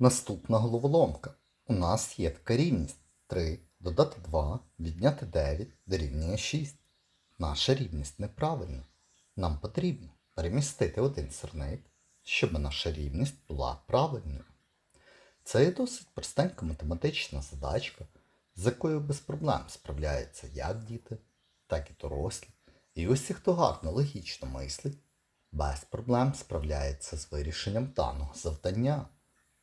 Наступна головоломка. У нас є така рівність 3 додати 2, відняти 9 дорівнює 6. Наша рівність неправильна. Нам потрібно перемістити один сирник, щоб наша рівність була правильною. Це є досить простенька математична задачка, з якою без проблем справляються як діти, так і дорослі. І усі, хто гарно логічно мислить, без проблем справляється з вирішенням даного завдання.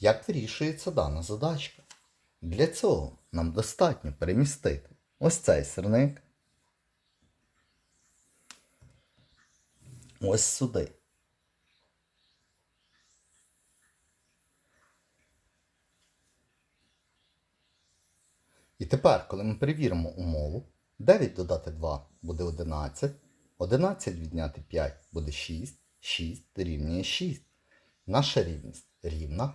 Як вирішується дана задачка? Для цього нам достатньо перемістити ось цей сирник ось сюди. І тепер, коли ми перевіримо умову, 9 додати 2 буде 11, 11 відняти 5 буде 6, 6 дорівнює 6. Наша рівність рівна,